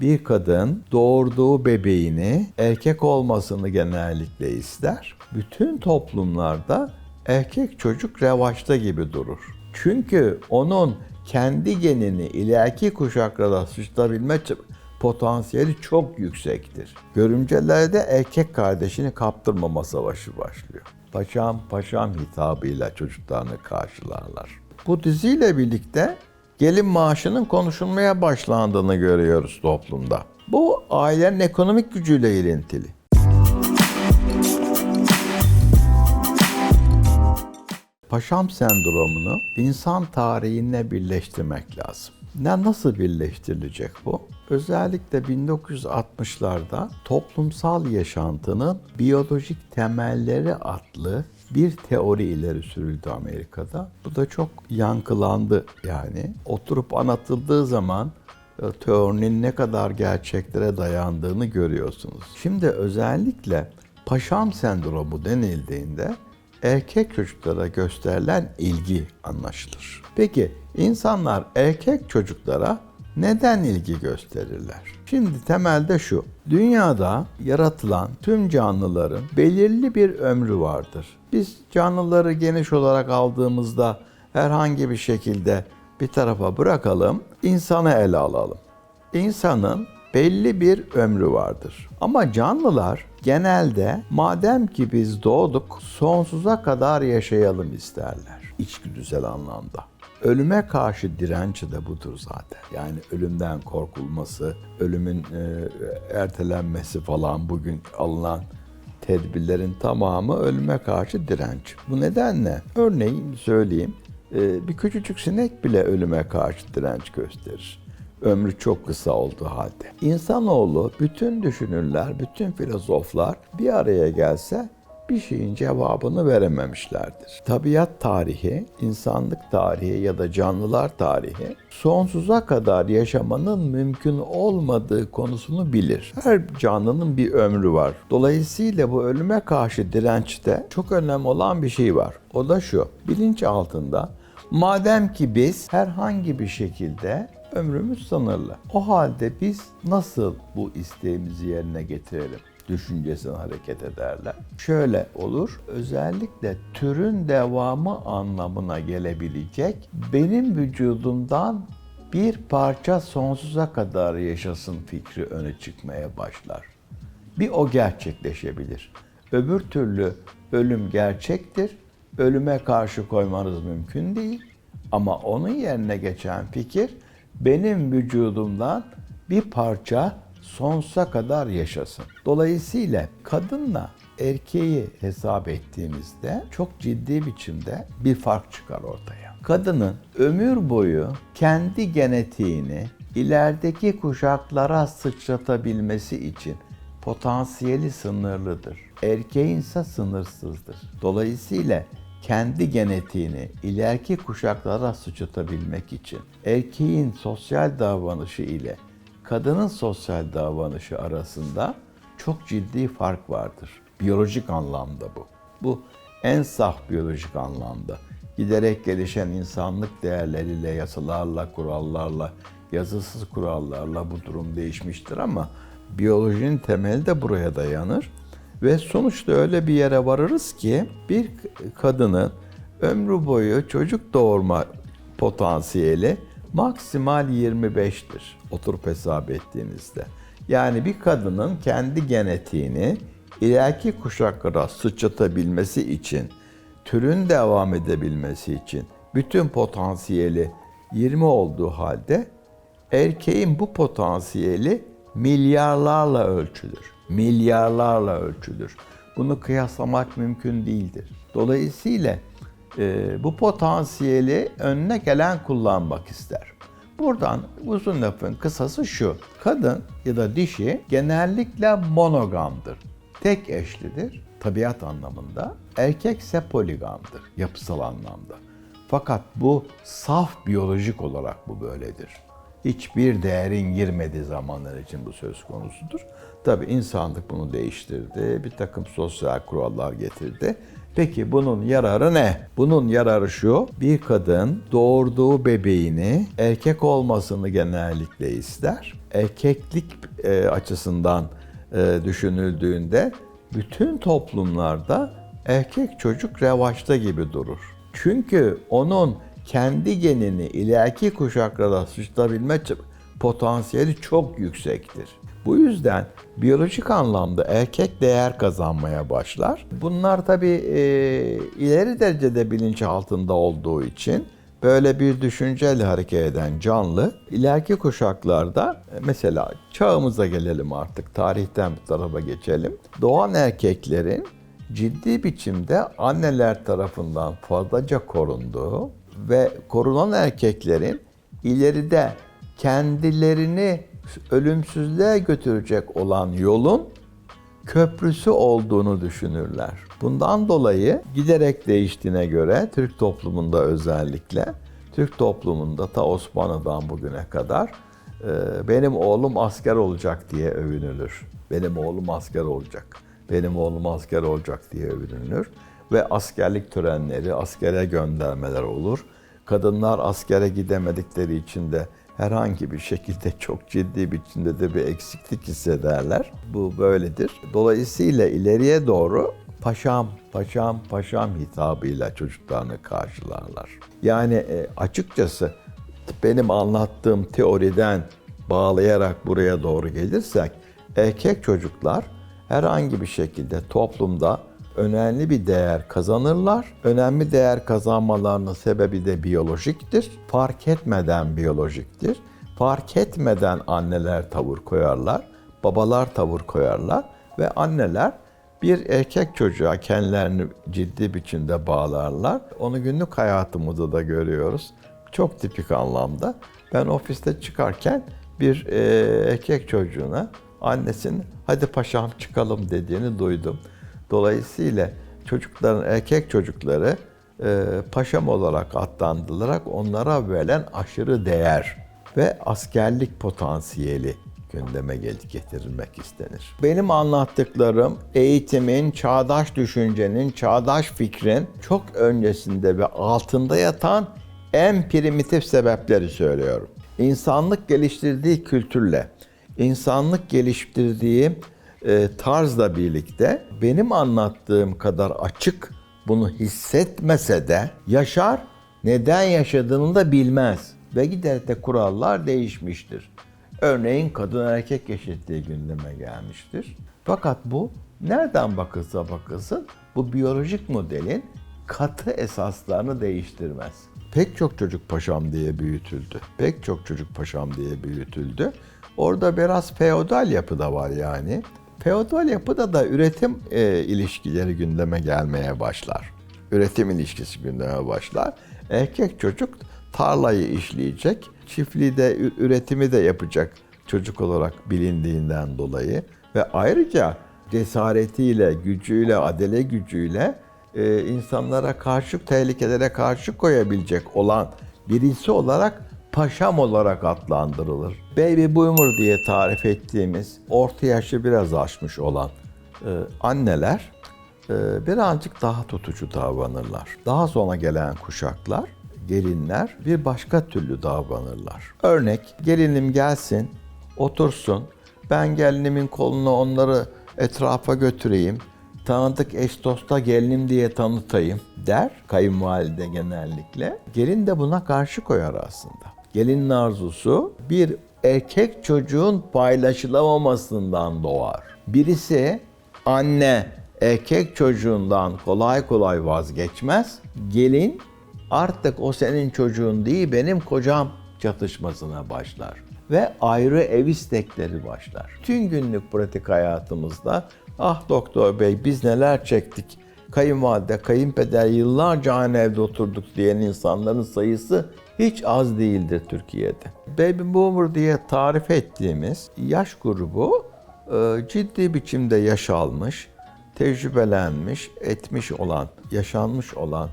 Bir kadın doğurduğu bebeğini erkek olmasını genellikle ister. Bütün toplumlarda erkek çocuk revaçta gibi durur. Çünkü onun kendi genini ileriki kuşaklara sıçrayabilme ç- potansiyeli çok yüksektir. Görümcelerde erkek kardeşini kaptırmama savaşı başlıyor. Paşam paşam hitabıyla çocuklarını karşılarlar. Bu diziyle birlikte gelin maaşının konuşulmaya başlandığını görüyoruz toplumda. Bu ailenin ekonomik gücüyle ilintili. Paşam sendromunu insan tarihine birleştirmek lazım. Ne nasıl birleştirilecek bu? Özellikle 1960'larda toplumsal yaşantının biyolojik temelleri adlı bir teori ileri sürüldü Amerika'da. Bu da çok yankılandı yani. Oturup anlatıldığı zaman e, teorinin ne kadar gerçeklere dayandığını görüyorsunuz. Şimdi özellikle paşam sendromu denildiğinde erkek çocuklara gösterilen ilgi anlaşılır. Peki insanlar erkek çocuklara neden ilgi gösterirler? Şimdi temelde şu. Dünyada yaratılan tüm canlıların belirli bir ömrü vardır. Biz canlıları geniş olarak aldığımızda herhangi bir şekilde bir tarafa bırakalım, insanı ele alalım. İnsanın belli bir ömrü vardır. Ama canlılar genelde madem ki biz doğduk sonsuza kadar yaşayalım isterler içgüdüsel anlamda. Ölüme karşı direnci de budur zaten. Yani ölümden korkulması, ölümün e, ertelenmesi falan bugün alınan tedbirlerin tamamı ölüme karşı direnç. Bu nedenle örneğin söyleyeyim e, bir küçücük sinek bile ölüme karşı direnç gösterir ömrü çok kısa olduğu halde. İnsanoğlu bütün düşünürler, bütün filozoflar bir araya gelse bir şeyin cevabını verememişlerdir. Tabiat tarihi, insanlık tarihi ya da canlılar tarihi sonsuza kadar yaşamanın mümkün olmadığı konusunu bilir. Her canlının bir ömrü var. Dolayısıyla bu ölüme karşı dirençte çok önemli olan bir şey var. O da şu. Bilinç altında madem ki biz herhangi bir şekilde ömrümüz sınırlı. O halde biz nasıl bu isteğimizi yerine getirelim? Düşüncesine hareket ederler. Şöyle olur, özellikle türün devamı anlamına gelebilecek benim vücudumdan bir parça sonsuza kadar yaşasın fikri öne çıkmaya başlar. Bir o gerçekleşebilir. Öbür türlü ölüm gerçektir. Ölüme karşı koymanız mümkün değil. Ama onun yerine geçen fikir benim vücudumdan bir parça sonsuza kadar yaşasın. Dolayısıyla kadınla erkeği hesap ettiğimizde çok ciddi biçimde bir fark çıkar ortaya. Kadının ömür boyu kendi genetiğini ilerideki kuşaklara sıçratabilmesi için potansiyeli sınırlıdır. Erkeğin ise sınırsızdır. Dolayısıyla kendi genetiğini ileriki kuşaklara sıçratabilmek için erkeğin sosyal davranışı ile kadının sosyal davranışı arasında çok ciddi fark vardır. Biyolojik anlamda bu. Bu en saf biyolojik anlamda. Giderek gelişen insanlık değerleriyle, yasalarla, kurallarla, yazısız kurallarla bu durum değişmiştir ama biyolojinin temeli de buraya dayanır. Ve sonuçta öyle bir yere varırız ki bir kadının ömrü boyu çocuk doğurma potansiyeli maksimal 25'tir oturup hesap ettiğinizde. Yani bir kadının kendi genetiğini ileriki kuşaklara sıçratabilmesi için, türün devam edebilmesi için bütün potansiyeli 20 olduğu halde erkeğin bu potansiyeli milyarlarla ölçülür. Milyarlarla ölçülür. Bunu kıyaslamak mümkün değildir. Dolayısıyla bu potansiyeli önüne gelen kullanmak ister. Buradan uzun lafın kısası şu. Kadın ya da dişi genellikle monogamdır. Tek eşlidir tabiat anlamında. Erkek ise poligamdır yapısal anlamda. Fakat bu saf biyolojik olarak bu böyledir. Hiçbir değerin girmediği zamanlar için bu söz konusudur. Tabi insanlık bunu değiştirdi. Bir takım sosyal kurallar getirdi. Peki bunun yararı ne? Bunun yararı şu. Bir kadın doğurduğu bebeğini erkek olmasını genellikle ister. Erkeklik e, açısından e, düşünüldüğünde bütün toplumlarda erkek çocuk revaçta gibi durur. Çünkü onun kendi genini ileriki kuşaklara sıçrayabilme ç- potansiyeli çok yüksektir. Bu yüzden biyolojik anlamda erkek değer kazanmaya başlar. Bunlar tabii e, ileri derecede bilinç altında olduğu için böyle bir düşünceyle hareket eden canlı ileriki kuşaklarda e, mesela çağımıza gelelim artık tarihten bir tarafa geçelim. Doğan erkeklerin ciddi biçimde anneler tarafından fazlaca korunduğu ve korunan erkeklerin ileride kendilerini ölümsüzlüğe götürecek olan yolun köprüsü olduğunu düşünürler. Bundan dolayı giderek değiştiğine göre Türk toplumunda özellikle Türk toplumunda ta Osmanlı'dan bugüne kadar e, benim oğlum asker olacak diye övünülür. Benim oğlum asker olacak. Benim oğlum asker olacak diye övünülür ve askerlik törenleri, askere göndermeler olur. Kadınlar askere gidemedikleri için de herhangi bir şekilde çok ciddi biçimde de bir eksiklik hissederler. Bu böyledir. Dolayısıyla ileriye doğru paşam, paşam, paşam hitabıyla çocuklarını karşılarlar. Yani e, açıkçası benim anlattığım teoriden bağlayarak buraya doğru gelirsek erkek çocuklar herhangi bir şekilde toplumda önemli bir değer kazanırlar. Önemli değer kazanmalarının sebebi de biyolojiktir. Fark etmeden biyolojiktir. Fark etmeden anneler tavır koyarlar, babalar tavır koyarlar ve anneler bir erkek çocuğa kendilerini ciddi biçimde bağlarlar. Onu günlük hayatımızda da görüyoruz. Çok tipik anlamda. Ben ofiste çıkarken bir e, erkek çocuğuna annesinin hadi paşam çıkalım dediğini duydum. Dolayısıyla çocukların, erkek çocukları e, paşam olarak adlandırılarak onlara verilen aşırı değer ve askerlik potansiyeli gündeme getirilmek istenir. Benim anlattıklarım eğitimin, çağdaş düşüncenin, çağdaş fikrin çok öncesinde ve altında yatan en primitif sebepleri söylüyorum. İnsanlık geliştirdiği kültürle, insanlık geliştirdiği e, tarzla birlikte benim anlattığım kadar açık bunu hissetmese de yaşar, neden yaşadığını da bilmez ve giderek de kurallar değişmiştir. Örneğin kadın erkek eşitliği gündeme gelmiştir. Fakat bu nereden bakılsa bakılsın bu biyolojik modelin katı esaslarını değiştirmez. Pek çok çocuk paşam diye büyütüldü. Pek çok çocuk paşam diye büyütüldü. Orada biraz feodal yapı da var yani. Feodal yapıda da üretim e, ilişkileri gündeme gelmeye başlar. Üretim ilişkisi gündeme başlar. Erkek çocuk tarlayı işleyecek, çiftliği de üretimi de yapacak çocuk olarak bilindiğinden dolayı ve ayrıca cesaretiyle, gücüyle, adele gücüyle e, insanlara karşı, tehlikelere karşı koyabilecek olan birisi olarak paşam olarak adlandırılır. Baby boomer diye tarif ettiğimiz orta yaşı biraz aşmış olan e, anneler e, birazcık daha tutucu davranırlar. Daha sonra gelen kuşaklar, gelinler bir başka türlü davranırlar. Örnek, gelinim gelsin, otursun, ben gelinimin koluna onları etrafa götüreyim, tanıdık eş dosta gelinim diye tanıtayım der kayınvalide genellikle. Gelin de buna karşı koyar aslında. Gelinin arzusu bir erkek çocuğun paylaşılamamasından doğar. Birisi anne erkek çocuğundan kolay kolay vazgeçmez. Gelin artık o senin çocuğun değil benim kocam çatışmasına başlar ve ayrı ev istekleri başlar. Tüm günlük pratik hayatımızda ah doktor bey biz neler çektik. Kayınvalide, kayınpeder yıllarca aynı evde oturduk diyen insanların sayısı hiç az değildir Türkiye'de. Baby Boomer diye tarif ettiğimiz yaş grubu e, ciddi biçimde yaş almış, tecrübelenmiş, etmiş olan, yaşanmış olan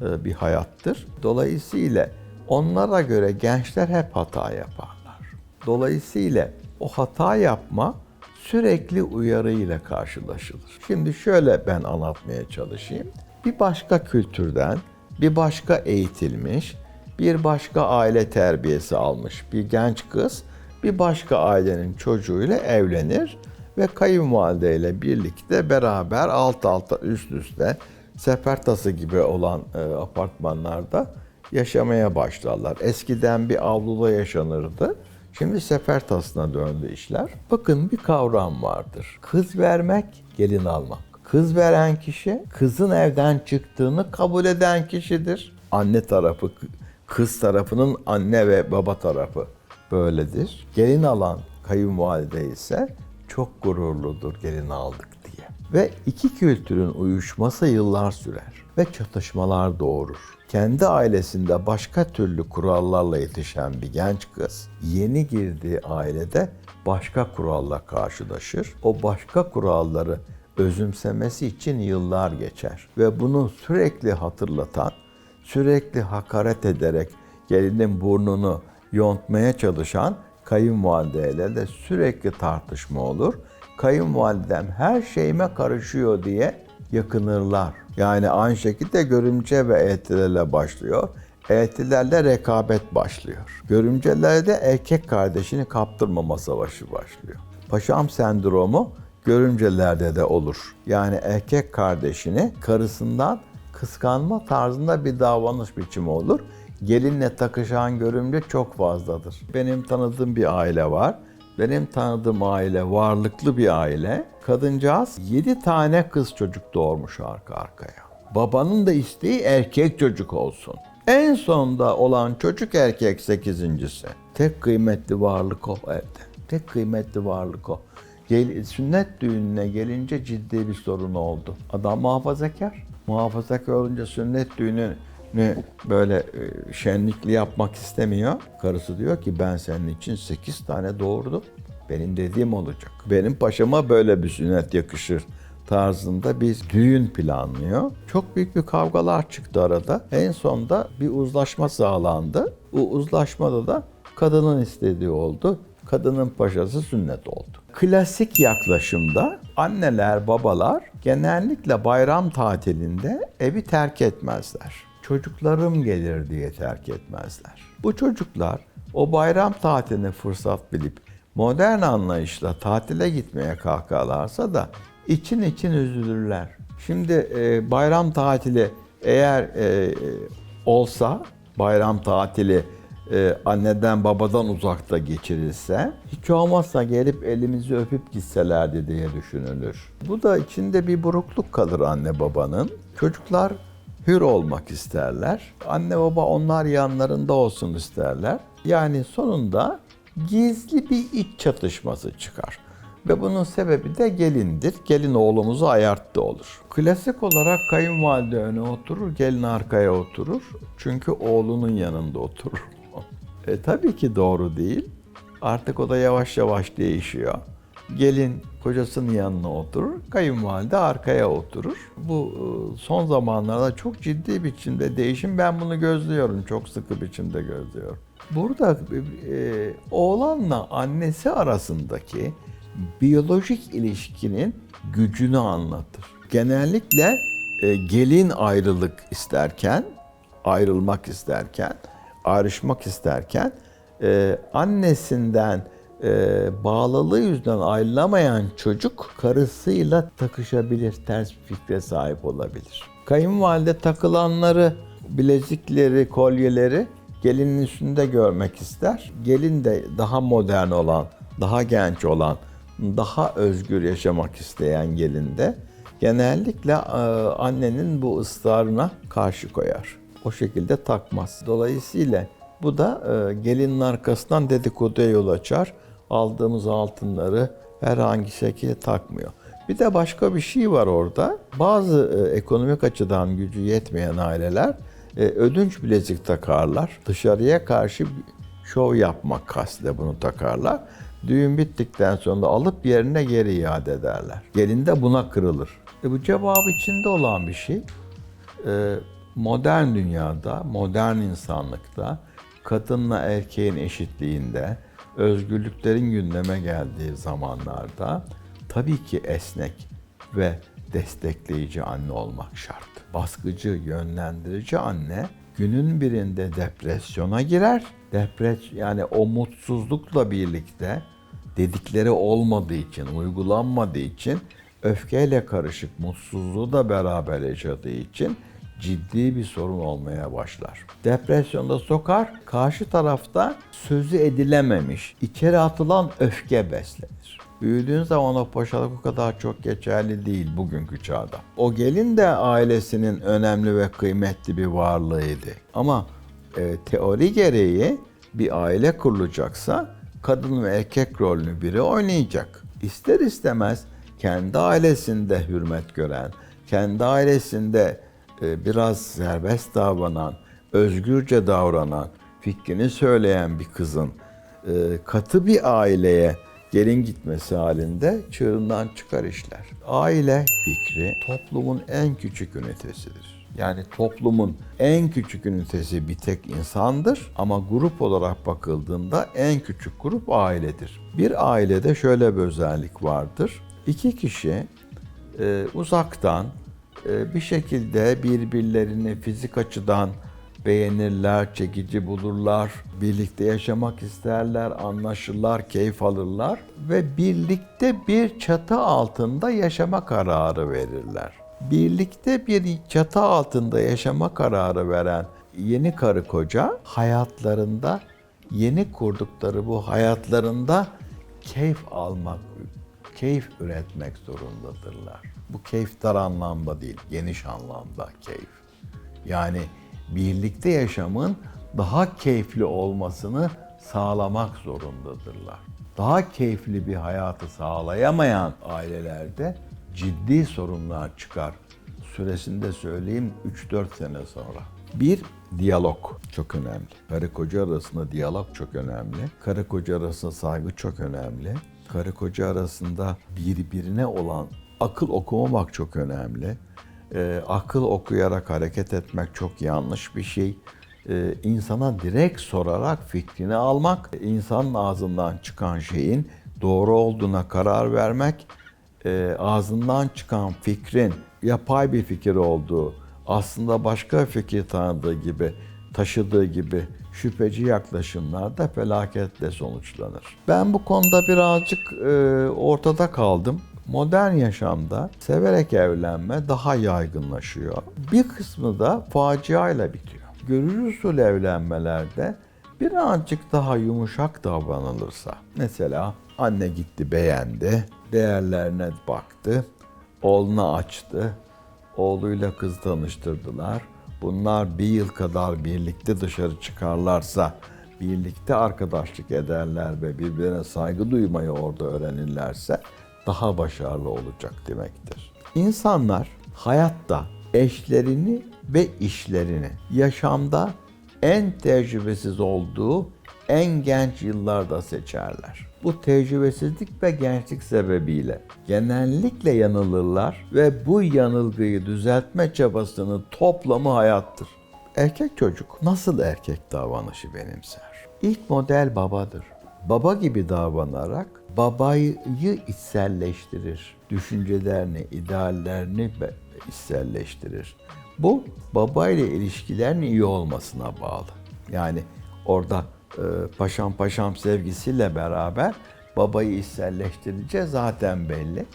e, bir hayattır. Dolayısıyla onlara göre gençler hep hata yaparlar. Dolayısıyla o hata yapma sürekli uyarı ile karşılaşılır. Şimdi şöyle ben anlatmaya çalışayım. bir başka kültürden, bir başka eğitilmiş, bir başka aile terbiyesi almış bir genç kız bir başka ailenin çocuğuyla evlenir ve kayınvalideyle birlikte beraber alt alta üst üste sefertası gibi olan e, apartmanlarda yaşamaya başlarlar. Eskiden bir avluda yaşanırdı. Şimdi sefertasına döndü işler. Bakın bir kavram vardır. Kız vermek, gelin almak. Kız veren kişi, kızın evden çıktığını kabul eden kişidir. Anne tarafı, kız tarafının anne ve baba tarafı böyledir. Gelin alan kayınvalide ise çok gururludur gelin aldık diye. Ve iki kültürün uyuşması yıllar sürer ve çatışmalar doğurur. Kendi ailesinde başka türlü kurallarla yetişen bir genç kız yeni girdiği ailede başka kuralla karşılaşır. O başka kuralları özümsemesi için yıllar geçer ve bunu sürekli hatırlatan, sürekli hakaret ederek gelinin burnunu yontmaya çalışan kayınvalideyle de sürekli tartışma olur. Kayınvalidem her şeyime karışıyor diye yakınırlar. Yani aynı şekilde görümce ve eltilerle başlıyor. Eltilerle rekabet başlıyor. Görümcelerde erkek kardeşini kaptırmama savaşı başlıyor. Paşam sendromu görümcelerde de olur. Yani erkek kardeşini karısından kıskanma tarzında bir davranış biçimi olur. Gelinle takışan görümce çok fazladır. Benim tanıdığım bir aile var. Benim tanıdığım aile varlıklı bir aile. Kadıncağız 7 tane kız çocuk doğurmuş arka arkaya. Babanın da isteği erkek çocuk olsun. En sonda olan çocuk erkek sekizincisi. Tek kıymetli varlık o evde. Tek kıymetli varlık o. Gel, sünnet düğününe gelince ciddi bir sorun oldu. Adam muhafazakar. Muhafazakar olunca sünnet düğünü böyle e, şenlikli yapmak istemiyor. Karısı diyor ki ben senin için 8 tane doğurdum. Benim dediğim olacak. Benim paşama böyle bir sünnet yakışır tarzında bir düğün planlıyor. Çok büyük bir kavgalar çıktı arada. En sonda bir uzlaşma sağlandı. Bu uzlaşmada da kadının istediği oldu. Kadının paşası sünnet oldu. Klasik yaklaşımda anneler, babalar genellikle bayram tatilinde evi terk etmezler çocuklarım gelir diye terk etmezler. Bu çocuklar o bayram tatilini fırsat bilip modern anlayışla tatile gitmeye kalkarlarsa da için için üzülürler. Şimdi e, bayram tatili eğer e, olsa bayram tatili e, anneden babadan uzakta geçirilse hiç olmazsa gelip elimizi öpüp gitselerdi diye düşünülür. Bu da içinde bir burukluk kalır anne babanın. Çocuklar hür olmak isterler. Anne baba onlar yanlarında olsun isterler. Yani sonunda gizli bir iç çatışması çıkar. Ve bunun sebebi de gelindir. Gelin oğlumuzu ayarttı olur. Klasik olarak kayınvalide öne oturur, gelin arkaya oturur. Çünkü oğlunun yanında oturur. E tabii ki doğru değil. Artık o da yavaş yavaş değişiyor. Gelin kocasının yanına oturur, kayınvalide arkaya oturur. Bu e, son zamanlarda çok ciddi biçimde değişim. Ben bunu gözlüyorum, çok sıkı biçimde gözlüyorum. Burada e, oğlanla annesi arasındaki biyolojik ilişkinin gücünü anlatır. Genellikle e, gelin ayrılık isterken, ayrılmak isterken, ayrışmak isterken e, annesinden e, bağlılığı yüzünden ayrılamayan çocuk karısıyla takışabilir, ters bir fikre sahip olabilir. Kayınvalide takılanları, bilezikleri, kolyeleri gelinin üstünde görmek ister. Gelin de daha modern olan, daha genç olan, daha özgür yaşamak isteyen gelinde genellikle e, annenin bu ısrarına karşı koyar. O şekilde takmaz. Dolayısıyla bu da e, gelinin arkasından dedikoduya yol açar aldığımız altınları herhangi şekilde takmıyor. Bir de başka bir şey var orada. Bazı e, ekonomik açıdan gücü yetmeyen aileler e, ödünç bilezik takarlar. Dışarıya karşı şov yapmak kastıyla bunu takarlar. Düğün bittikten sonra alıp yerine geri iade ederler. Gelin de buna kırılır. E, bu cevabı içinde olan bir şey. E, modern dünyada, modern insanlıkta kadınla erkeğin eşitliğinde, özgürlüklerin gündeme geldiği zamanlarda tabii ki esnek ve destekleyici anne olmak şart. Baskıcı, yönlendirici anne günün birinde depresyona girer. Depres yani o mutsuzlukla birlikte dedikleri olmadığı için, uygulanmadığı için öfkeyle karışık mutsuzluğu da beraber yaşadığı için ciddi bir sorun olmaya başlar. Depresyonda sokar, karşı tarafta sözü edilememiş, içeri atılan öfke beslenir. Büyüdüğün zaman o paşalık o kadar çok geçerli değil bugünkü çağda. O gelin de ailesinin önemli ve kıymetli bir varlığıydı. Ama e, teori gereği bir aile kurulacaksa kadın ve erkek rolünü biri oynayacak. İster istemez kendi ailesinde hürmet gören, kendi ailesinde biraz serbest davranan, özgürce davranan, fikrini söyleyen bir kızın e, katı bir aileye gelin gitmesi halinde çığırından çıkar işler. Aile fikri toplumun en küçük ünitesidir. Yani toplumun en küçük ünitesi bir tek insandır ama grup olarak bakıldığında en küçük grup ailedir. Bir ailede şöyle bir özellik vardır. İki kişi e, uzaktan e, bir şekilde birbirlerini fizik açıdan beğenirler, çekici bulurlar, birlikte yaşamak isterler, anlaşırlar, keyif alırlar ve birlikte bir çatı altında yaşama kararı verirler. Birlikte bir çatı altında yaşama kararı veren yeni karı koca hayatlarında yeni kurdukları bu hayatlarında keyif almak, keyif üretmek zorundadırlar. Bu keyif dar anlamda değil, geniş anlamda keyif. Yani birlikte yaşamın daha keyifli olmasını sağlamak zorundadırlar. Daha keyifli bir hayatı sağlayamayan ailelerde ciddi sorunlar çıkar. Süresinde söyleyeyim 3-4 sene sonra. Bir, diyalog çok önemli. Karı koca arasında diyalog çok önemli. Karı koca arasında saygı çok önemli. Karı koca arasında birbirine olan akıl okumamak çok önemli. Ee, akıl okuyarak hareket etmek çok yanlış bir şey. Ee, insana direkt sorarak fikrini almak, insanın ağzından çıkan şeyin doğru olduğuna karar vermek, e, ağzından çıkan fikrin yapay bir fikir olduğu, aslında başka fikir tanıdığı gibi, taşıdığı gibi şüpheci yaklaşımlarda felaketle sonuçlanır. Ben bu konuda birazcık e, ortada kaldım. Modern yaşamda severek evlenme daha yaygınlaşıyor. Bir kısmı da faciayla bitiyor. Görücü usul evlenmelerde birazcık daha yumuşak davranılırsa, mesela anne gitti beğendi, değerlerine baktı, oğluna açtı, oğluyla kız tanıştırdılar. Bunlar bir yıl kadar birlikte dışarı çıkarlarsa, birlikte arkadaşlık ederler ve birbirine saygı duymayı orada öğrenirlerse daha başarılı olacak demektir. İnsanlar hayatta eşlerini ve işlerini yaşamda en tecrübesiz olduğu en genç yıllarda seçerler. Bu tecrübesizlik ve gençlik sebebiyle genellikle yanılırlar ve bu yanılgıyı düzeltme çabasının toplamı hayattır. Erkek çocuk nasıl erkek davranışı benimser? İlk model babadır. Baba gibi davranarak babayı içselleştirir. Düşüncelerini, ideallerini içselleştirir. Bu baba ile ilişkilerin iyi olmasına bağlı. Yani orada paşam paşam sevgisiyle beraber babayı içselleştirince zaten belli.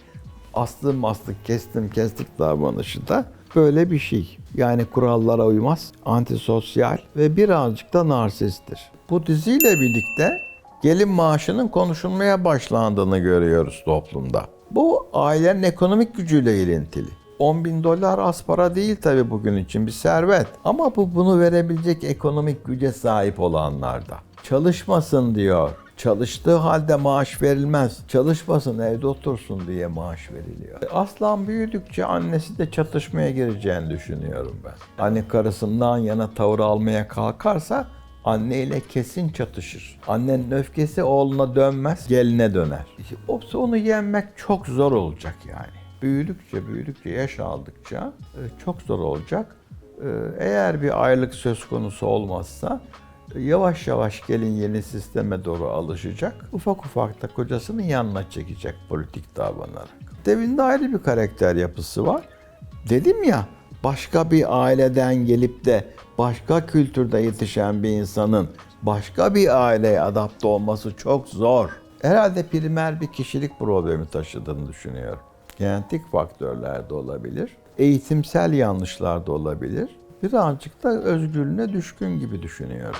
Aslım astık kestim kestik davranışı da böyle bir şey. Yani kurallara uymaz, antisosyal ve birazcık da narsisttir. Bu diziyle birlikte gelin maaşının konuşulmaya başlandığını görüyoruz toplumda. Bu ailenin ekonomik gücüyle ilintili. 10 bin dolar az para değil tabi bugün için bir servet. Ama bu bunu verebilecek ekonomik güce sahip olanlarda. Çalışmasın diyor. Çalıştığı halde maaş verilmez. Çalışmasın evde otursun diye maaş veriliyor. Aslan büyüdükçe annesi de çatışmaya gireceğini düşünüyorum ben. Anne karısından yana tavır almaya kalkarsa anne ile kesin çatışır. Annenin öfkesi oğluna dönmez, geline döner. İşte onu yenmek çok zor olacak yani. Büyüdükçe, büyüdükçe, yaş aldıkça e, çok zor olacak. E, Eğer bir aylık söz konusu olmazsa Yavaş yavaş gelin yeni sisteme doğru alışacak. Ufak ufak da kocasının yanına çekecek politik davranarak. Devin de ayrı bir karakter yapısı var. Dedim ya başka bir aileden gelip de başka kültürde yetişen bir insanın başka bir aileye adapte olması çok zor. Herhalde primer bir kişilik problemi taşıdığını düşünüyorum. Genetik faktörler de olabilir. Eğitimsel yanlışlar da olabilir. Birazcık da özgürlüğüne düşkün gibi düşünüyorum.